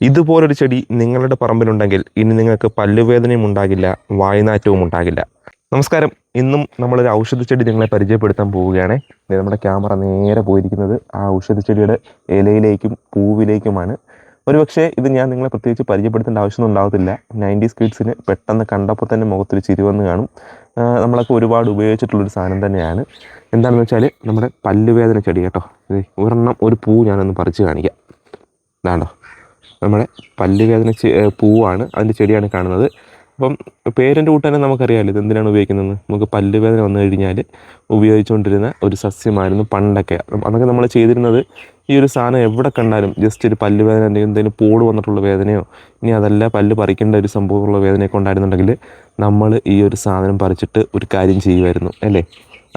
ഇതുപോലൊരു ചെടി നിങ്ങളുടെ പറമ്പിലുണ്ടെങ്കിൽ ഇനി നിങ്ങൾക്ക് പല്ലുവേദനയും ഉണ്ടാകില്ല വായുനാറ്റവും ഉണ്ടാകില്ല. നമസ്കാരം. ഇന്നും നമ്മളൊരു ഔഷധ ചെടി നിങ്ങളെ പരിചയപ്പെടുത്താൻ പോവുകയാണ്. നമ്മുടെ ക്യാമറ നേരെ പോയിരിക്കുന്നത് ആ ഔഷധ ചെടിയുടെ ഇലയിലേക്കും പൂവിലേക്കുമാണ്. ഒരുപക്ഷെ ഇത് ഞാൻ നിങ്ങളെ പ്രത്യേകിച്ച് പരിചയപ്പെടുത്തേണ്ട ആവശ്യമൊന്നും ഉണ്ടാകത്തില്ല നയന്റീസ് കിഡ്സിന് പെട്ടെന്ന് കണ്ടപ്പോൾ തന്നെ മുഖത്തൊരു ചിരിവെന്ന് കാണും. നമ്മളൊക്കെ ഒരുപാട് ഉപയോഗിച്ചിട്ടുള്ളൊരു സാധനം തന്നെയാണ്. എന്താണെന്ന് വെച്ചാൽ നമ്മുടെ പല്ലുവേദന ചെടി കേട്ടോ. ഒരെണ്ണം ഒരു പൂ ഞാനൊന്ന് പറിച്ച് കാണിക്കാം. ഇതാണ്ടോ. നമ്മുടെ പല്ലുവേദന പൂവാണ്. അതിന്റെ ചെടിയാണ് കാണുന്നത്. അപ്പം പേരിന്റെ കൂട്ട് നമുക്കറിയാമല്ലോ ഇത് എന്തിനാണ് ഉപയോഗിക്കുന്നത്. നമുക്ക് പല്ലുവേദന വന്നു കഴിഞ്ഞാൽ ഉപയോഗിച്ചുകൊണ്ടിരുന്ന ഒരു സസ്യമായിരുന്നു പണ്ടൊക്കെ. അന്നൊക്കെ നമ്മൾ ചെയ്തിരുന്നത് ഈ ഒരു സാധനം എവിടെ കണ്ടാലും ജസ്റ്റ് ഒരു പല്ലുവേദന അല്ലെങ്കിൽ എന്തെങ്കിലും പോട് വന്നിട്ടുള്ള വേദനയോ ഇനി അതല്ല പല്ല് പറിക്കേണ്ട ഒരു സംഭവമുള്ള വേദനയൊക്കെ ഉണ്ടായിരുന്നുണ്ടെങ്കിൽ നമ്മൾ ഈ ഒരു സാധനം പറിച്ചിട്ട് ഒരു കാര്യം ചെയ്യുമായിരുന്നു. അല്ലേ?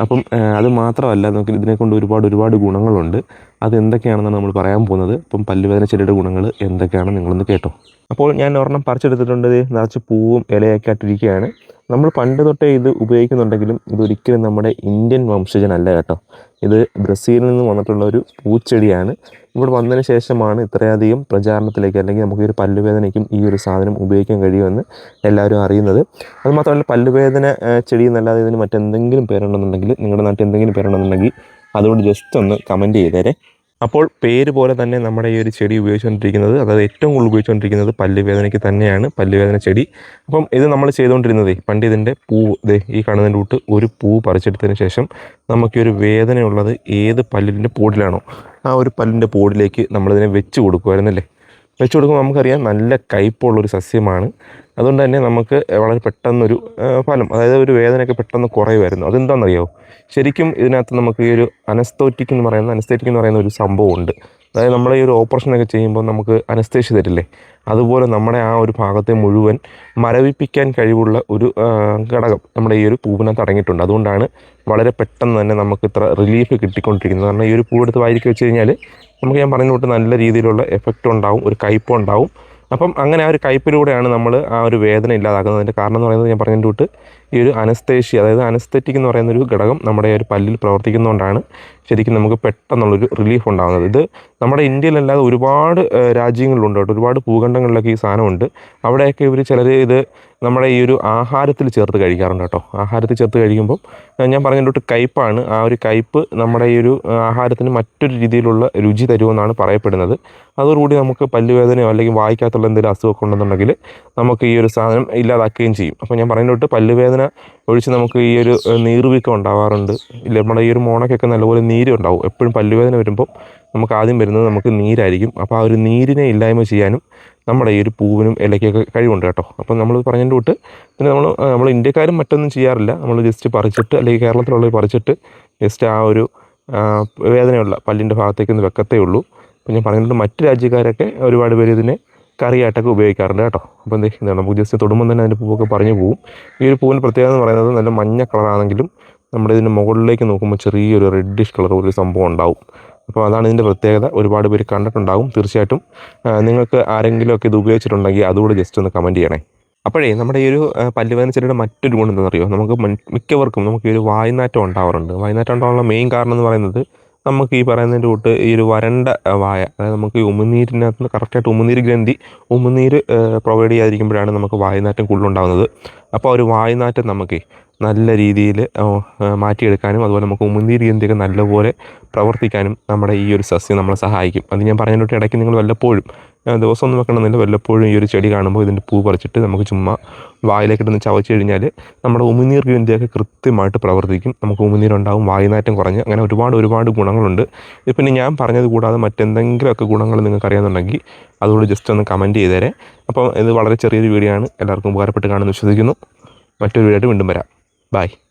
അപ്പം അത് മാത്രമല്ല നമുക്ക് ഇതിനെ കൊണ്ട് ഒരുപാട് ഒരുപാട് ഗുണങ്ങളുണ്ട്. അത് എന്തൊക്കെയാണെന്നാണ് നമ്മൾ പറയാൻ പോകുന്നത്. അപ്പം പല്ലുവേദന ചെടിയുടെ ഗുണങ്ങൾ എന്തൊക്കെയാണ് നിങ്ങളൊന്ന് കേട്ടോ. അപ്പോൾ ഞാൻ ഒരെണ്ണം പറിച്ചെടുത്തിട്ടുണ്ട്. നിറച്ച് പൂവും ഇലയൊക്കെ ആയിട്ടിരിക്കുകയാണ്. നമ്മൾ പണ്ട് തൊട്ടേ ഇത് ഉപയോഗിക്കുന്നുണ്ടെങ്കിലും ഇതൊരിക്കലും നമ്മുടെ ഇന്ത്യൻ വംശജനല്ല കേട്ടോ. ഇത് ബ്രസീലിൽ നിന്ന് വന്നിട്ടുള്ള ഒരു പൂച്ചെടിയാണ്. ഇവിടെ വന്നതിന് ശേഷമാണ് ഇത്രയധികം പ്രചാരണത്തിലേക്ക് അല്ലെങ്കിൽ നമുക്ക് ഒരു പല്ലുവേദനയ്ക്കും ഈ ഒരു സാധനം ഉപയോഗിക്കാൻ കഴിയുമെന്ന് എല്ലാവരും അറിയുന്നത്. അതുമാത്രമല്ല പല്ലുവേദന ചെടി എന്നല്ലാതെ ഇതിന് മറ്റെന്തെങ്കിലും പേരുണ്ടെന്നുണ്ടെങ്കിൽ നിങ്ങളുടെ നാട്ടിൽ എന്തെങ്കിലും പേരുണ്ടെന്നുണ്ടെങ്കിൽ അതുകൊണ്ട് ജസ്റ്റ് ഒന്ന് കമന്റ് ചെയ്തേരെ. അപ്പോൾ പേര് പോലെ തന്നെ നമ്മുടെ ഈ ഒരു ചെടി ഉപയോഗിച്ചുകൊണ്ടിരിക്കുന്നത് അതായത് ഏറ്റവും കൂടുതൽ ഉപയോഗിച്ചുകൊണ്ടിരിക്കുന്നത് പല്ലുവേദനയ്ക്ക് തന്നെയാണ് പല്ലുവേദന ചെടി. അപ്പം ഇത് നമ്മൾ ചെയ്തുകൊണ്ടിരുന്നത് പണ്ട് ഇതിന്റെ പൂ ഇതേ ഈ കാണുന്നതിന്റെ കൂട്ട് ഒരു പൂ പറിച്ചെടുത്തതിന് ശേഷം നമുക്ക് ഒരു വേദനയുള്ളത് ഏത് പല്ലിന്റെ പൂടിലാണോ ആ ഒരു പല്ലിന്റെ പൂടിലേക്ക് നമ്മളിതിനെ വെച്ച് കൊടുക്കുമായിരുന്നല്ലേ? വെച്ച് കൊടുക്കുമ്പോൾ നമുക്കറിയാം നല്ല കയ്പുള്ളൊരു സസ്യമാണ്. അതുകൊണ്ട് തന്നെ നമുക്ക് വളരെ പെട്ടെന്നൊരു ഫലം അതായത് ഒരു വേദനയൊക്കെ പെട്ടെന്ന് കുറയുമായിരുന്നു അതെന്താണെന്നറിയാമോ ശരിക്കും ഇതിനകത്ത് നമുക്ക് ഈ ഒരു അനസ്തോറ്റിക് എന്ന് പറയുന്ന അനസ്തേറ്റിക് എന്ന് പറയുന്ന ഒരു സംഭവം ഉണ്ട് അതായത് നമ്മൾ ഈ ഒരു ഓപ്പറേഷനൊക്കെ ചെയ്യുമ്പോൾ നമുക്ക് അനസ്തേഷ്യ തരില്ലേ? അതുപോലെ നമ്മുടെ ആ ഒരു ഭാഗത്തെ മുഴുവൻ മരവിപ്പിക്കാൻ കഴിവുള്ള ഒരു ഘടകം നമ്മുടെ ഈ ഒരു പൂവിനകത്ത് അടങ്ങിയിട്ടുണ്ട്. അതുകൊണ്ടാണ് വളരെ പെട്ടെന്ന് തന്നെ നമുക്ക് ഇത്ര റിലീഫ് കിട്ടിക്കൊണ്ടിരിക്കുന്നത്. കാരണം ഈ ഒരു പൂവെടുത്ത് വായിരിക്ക് വെച്ച് കഴിഞ്ഞാൽ നമുക്ക് ഞാൻ പറഞ്ഞ തൊട്ട് നല്ല രീതിയിലുള്ള എഫക്റ്റ് ഉണ്ടാവും ഒരു കയ്പ് ഉണ്ടാവും. അപ്പം അങ്ങനെ ആ ഒരു കയ്പിലൂടെയാണ് നമ്മൾ ആ ഒരു വേദന ഇല്ലാതാക്കുന്നത് അതിന്റെ കാരണം എന്ന് പറയുന്നത് ഞാൻ പറഞ്ഞതിന്റെ കൂട്ട് ഈ ഒരു അനസ്തേഷ്യ അതായത് അനസ്തെറ്റിക് എന്ന് പറയുന്ന ഒരു ഘടകം നമ്മുടെ ഒരു പല്ലിൽ പ്രവർത്തിക്കുന്നതുകൊണ്ടാണ് ശരിക്കും നമുക്ക് പെട്ടെന്നുള്ളൊരു റിലീഫ് ഉണ്ടാകുന്നത്. ഇത് നമ്മുടെ ഇന്ത്യയിലല്ലാതെ ഒരുപാട് രാജ്യങ്ങളിലുണ്ട് കേട്ടോ. ഒരുപാട് ഭൂഖണ്ഡങ്ങളിലൊക്കെ ഈ സാധനമുണ്ട്. അവിടെയൊക്കെ ഇവർ ചിലർ ഇത് നമ്മുടെ ഈ ഒരു ആഹാരത്തിൽ ചേർത്ത് കഴിക്കാറുണ്ട് കേട്ടോ. ആഹാരത്തിൽ ചേർത്ത് കഴിക്കുമ്പം ഞാൻ പറഞ്ഞതിന്റെ തൊട്ട് കയ്പ്പാണ് ആ ഒരു കയ്പ്പ് നമ്മുടെ ഈ ഒരു ആഹാരത്തിന് മറ്റൊരു രീതിയിലുള്ള രുചി തരുമെന്നാണ് പറയപ്പെടുന്നത്. അതോടുകൂടി നമുക്ക് പല്ലുവേദനയോ അല്ലെങ്കിൽ വായിക്കാത്തുള്ള എന്തെങ്കിലും അസുഖമൊക്കെ ഉണ്ടെന്നുണ്ടെങ്കിൽ നമുക്ക് ഈ ഒരു സാധനം ഇല്ലാതാക്കുകയും ചെയ്യും. അപ്പോൾ ഞാൻ പറഞ്ഞിട്ട് തൊട്ട് പല്ലുവേദന ഒഴിച്ച് നമുക്ക് ഈ ഒരു നീർവീക്കം ഉണ്ടാവാറുണ്ട്. ഇല്ല നമ്മുടെ ഈ ഒരു മോണയ്ക്കൊക്കെ നല്ലപോലെ നീര് ഉണ്ടാവും എപ്പോഴും പല്ലുവേദന വരുമ്പോൾ നമുക്ക് ആദ്യം വരുന്നത് നമുക്ക് നീരായിരിക്കും. അപ്പോൾ ആ ഒരു നീരിനെ ഇല്ലായ്മ ചെയ്യാനും നമ്മുടെ ഈ ഒരു പൂവിനും ഇലയ്ക്കൊക്കെ കഴിവുണ്ട് കേട്ടോ. അപ്പം നമ്മൾ പറഞ്ഞതിന്റെ തൊട്ട് പിന്നെ നമ്മൾ നമ്മൾ ഇന്ത്യക്കാരും മറ്റൊന്നും ചെയ്യാറില്ല. നമ്മൾ ജസ്റ്റ് പറിച്ചിട്ട് അല്ലെങ്കിൽ കേരളത്തിലുള്ളവർ പറിച്ചിട്ട് ജസ്റ്റ് ആ ഒരു വേദനയുള്ള പല്ലിന്റെ ഭാഗത്തേക്കൊന്ന് വെക്കത്തേ ഉള്ളൂ. അപ്പം ഞാൻ പറഞ്ഞിട്ടുണ്ട് മറ്റ് രാജ്യക്കാരൊക്കെ ഒരുപാട് പേര് ഇതിനെ കറിയായിട്ടൊക്കെ ഉപയോഗിക്കാറുണ്ട് കേട്ടോ. അപ്പോൾ എന്തേ ഇതാണ് നമുക്ക് ജസ്റ്റ് തൊടുമ്പോൾ തന്നെ അതിന്റെ പൂവൊക്കെ പറഞ്ഞു പോകും ഈ ഒരു പൂവിന്റെ പ്രത്യേകത എന്ന് പറയുന്നത് നല്ല മഞ്ഞ കളറാണെങ്കിലും നമ്മുടെ ഇതിന്റെ മുകളിലേക്ക് നോക്കുമ്പോൾ ചെറിയൊരു റെഡിഷ് കളർ ഒരു സംഭവം ഉണ്ടാവും. അപ്പോൾ അതാണ് ഇതിന്റെ പ്രത്യേകത. ഒരുപാട് പേര് കണ്ടിട്ടുണ്ടാകും തീർച്ചയായിട്ടും. നിങ്ങൾക്ക് ആരെങ്കിലുമൊക്കെ ഇത് ഉപയോഗിച്ചിട്ടുണ്ടെങ്കിൽ അതുകൂടെ ജസ്റ്റ് ഒന്ന് കമന്റ് ചെയ്യണേ. അപ്പോഴേ നമ്മുടെ ഈ ഒരു പല്ലുവേദന ചെടിയുടെ മറ്റൊരു ഗുണം എന്താണെന്നറിയോ? നമുക്ക് മിക്കവർക്കും നമുക്ക് ഈ ഒരു വായ്നാറ്റം ഉണ്ടാവാറുണ്ട്. വായ്നാറ്റം ഉണ്ടാവാനുള്ള മെയിൻ കാരണം എന്ന് പറയുന്നത് നമുക്ക് ഈ പറയുന്നതിന്റെ കൂട്ട് ഈ ഒരു വരണ്ട വായ അതായത് നമുക്ക് ഈ ഉമിനീരിനകത്ത് കറക്റ്റായിട്ട് ഉമിനീര് ഗ്രന്ഥി ഉമിനീര് പ്രൊവൈഡ് ചെയ്യാതിരിക്കുമ്പോഴാണ് നമുക്ക് വായുനാറ്റം കൂടുതലുണ്ടാകുന്നത് അപ്പോൾ ഒരു വായുനാറ്റം നമുക്ക് നല്ല രീതിയിൽ മാറ്റിയെടുക്കാനും അതുപോലെ നമുക്ക് ഉമിനീര് ഗ്രന്ഥിയൊക്കെ നല്ലപോലെ പ്രവർത്തിക്കാനും നമ്മുടെ ഈ ഒരു സസ്യം നമ്മളെ സഹായിക്കും. അത് ഞാൻ പറഞ്ഞിട്ട് ഇടയ്ക്ക് നിങ്ങൾ വല്ലപ്പോഴും ദിവസമൊന്നും വെക്കണമെന്നില്ല. വല്ലപ്പോഴും ഈ ഒരു ചെടി കാണുമ്പോൾ ഇതിന്റെ പൂ പറിച്ചിട്ട് നമുക്ക് ചുമ്മാ വായിലേക്ക് ഇടുന്ന് ചവച്ച് കഴിഞ്ഞാൽ നമ്മുടെ ഉമിനീർ ഗ്രന്ഥിയൊക്കെ കൃത്യമായിട്ട് പ്രവർത്തിക്കും. നമുക്ക് ഉമിനീരുണ്ടാവും വായുനാറ്റം കുറഞ്ഞ് അങ്ങനെ ഒരുപാട് ഒരുപാട് ഗുണങ്ങളുണ്ട്. പിന്നെ ഞാൻ പറഞ്ഞത് കൂടാതെ മറ്റെന്തെങ്കിലുമൊക്കെ ഗുണങ്ങൾ നിങ്ങൾക്ക് അറിയാമെന്നുണ്ടെങ്കിൽ അതുകൊണ്ട് ജസ്റ്റ് ഒന്ന് കമന്റ് ചെയ്തേരെ. അപ്പം ഇത് വളരെ ചെറിയൊരു വീഡിയോ ആണ്. എല്ലാവർക്കും ഉപകാരപ്പെട്ട് കാണുമെന്ന് വിശ്വസിക്കുന്നു. മറ്റൊരു വീഡിയോ ആയിട്ട് വീണ്ടും വരാം. ബൈ.